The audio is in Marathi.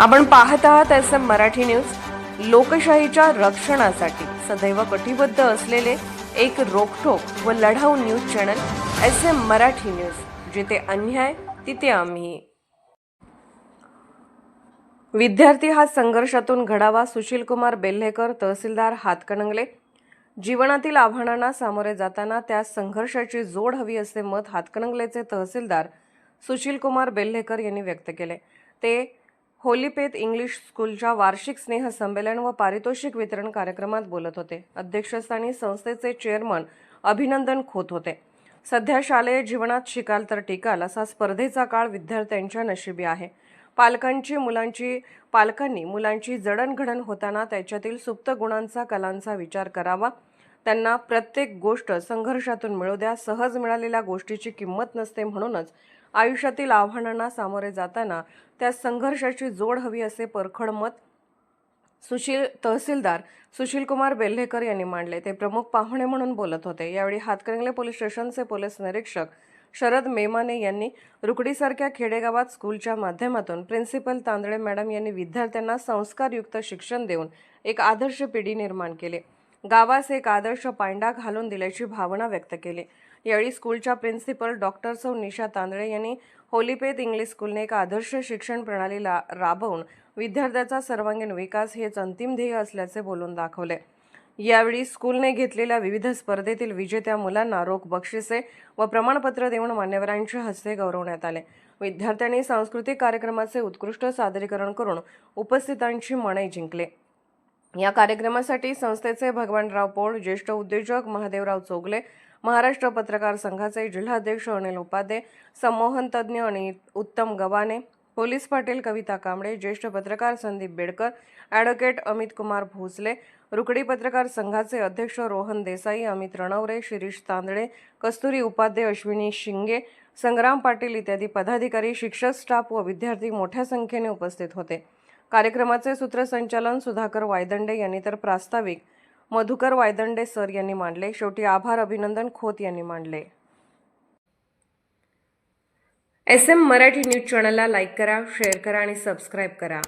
आपण पाहत आहात एस एम मराठी न्यूज. लोकशाहीच्या रक्षणासाठी सदैव कटिबद्ध असलेले एक रोखोक व लढाऊ news channel S M Marathi news. जिथे अन्याय तिथे आम्ही. विद्यार्थी हा संघर्षातून घडावा. सुशीलकुमार बेल्हेकर तहसीलदार हातकणंगले. जीवनातील आव्हानांना सामोरे जाताना त्या संघर्षाची जोड हवी असे मत हातकणंगलेचे तहसीलदार सुशीलकुमार बेल्हेकर यांनी व्यक्त केले. ते होलीपेत इंग्लिश स्कूलच्या वार्षिक स्नेह संमेलन व पारितोषिक वितरण कार्यक्रमात बोलत होते. अध्यक्षस्थानी संस्थेचे चेअरमन अभिनंदन खोत होते. सध्या शालेय जीवनात शिकाल तर टिकाल असा स्पर्धेचा काळ विद्यार्थ्यांच्या नशिबी आहे. पालकांची मुलांची पालकांनी मुलांची जडणघडण होताना त्याच्यातील सुप्त गुणांचा कलांचा विचार करावा. त्यांना प्रत्येक गोष्ट संघर्षातून मिळू द्या. सहज मिळालेल्या गोष्टीची किंमत नसते म्हणूनच आयुष्यातील आव्हानांना सामोरे जाताना त्या संघर्षाची जोड हवी असे परखड मत सुशील तहसीलदार सुशीलकुमार बेल्हेकर यांनी मांडले. ते प्रमुख पाहुणे म्हणून बोलत होते. यावेळी हातकणंगले पोलीस स्टेशनचे पोलीस निरीक्षक शरद मेमाने यांनी रुकडीसारख्या खेडेगावात स्कूलच्या माध्यमातून प्रिन्सिपल तांदळे मॅडम यांनी विद्यार्थ्यांना संस्कारयुक्त शिक्षण देऊन एक आदर्श पिढी निर्माण केले. गावास एक आदर्श पांडा घालून दिल्याची भावना व्यक्त केली. यावेळी स्कूलच्या प्रिन्सिपल डॉक्टर सौ निशा तांदळे यांनी होलीपेत इंग्लिश स्कूलने एक आदर्श शिक्षण प्रणालीला राबवून विद्यार्थ्याचा सर्वांगीण विकास हेच अंतिम ध्येय असल्याचे बोलून दाखवले. यावेळी स्कूलने घेतलेल्या विविध स्पर्धेतील विजेत्या मुलांना रोख बक्षिसे व प्रमाणपत्र देऊन मान्यवरांच्या हस्ते गौरवण्यात आले. विद्यार्थ्यांनी सांस्कृतिक कार्यक्रमाचे उत्कृष्ट सादरीकरण करून उपस्थितांची मने जिंकले. या कार्यक्रमासाठी संस्थेचे भगवानराव पोळ ज्येष्ठ उद्योजक महादेवराव चोगले महाराष्ट्र पत्रकार संघाचे जिल्हाध्यक्ष अनिल उपाध्ये संमोहन तज्ज्ञ आणि उत्तम गवाने पोलीस पाटील कविता कांबळे ज्येष्ठ पत्रकार संदीप बेडकर ॲडव्होकेट अमित कुमार भोसले रुकडी पत्रकार संघाचे अध्यक्ष रोहन देसाई अमित रणवरे शिरीष तांदळे कस्तुरी उपाध्ये अश्विनी शिंगे संग्राम पाटील इत्यादी पदाधिकारी शिक्षक स्टाफ व विद्यार्थी मोठ्या संख्येने उपस्थित होते. कार्यक्रमाचे सूत्रसंचालन सुधाकर वायदंडे यांनी तर प्रास्ताविक मधुकर वायदंडे सर यांनी मांडले. शेवटी आभार अभिनंदन खोत यांनी मांडले. एस एम मराठी न्यूज चॅनलला लाईक करा शेअर करा आणि सबस्क्राईब करा.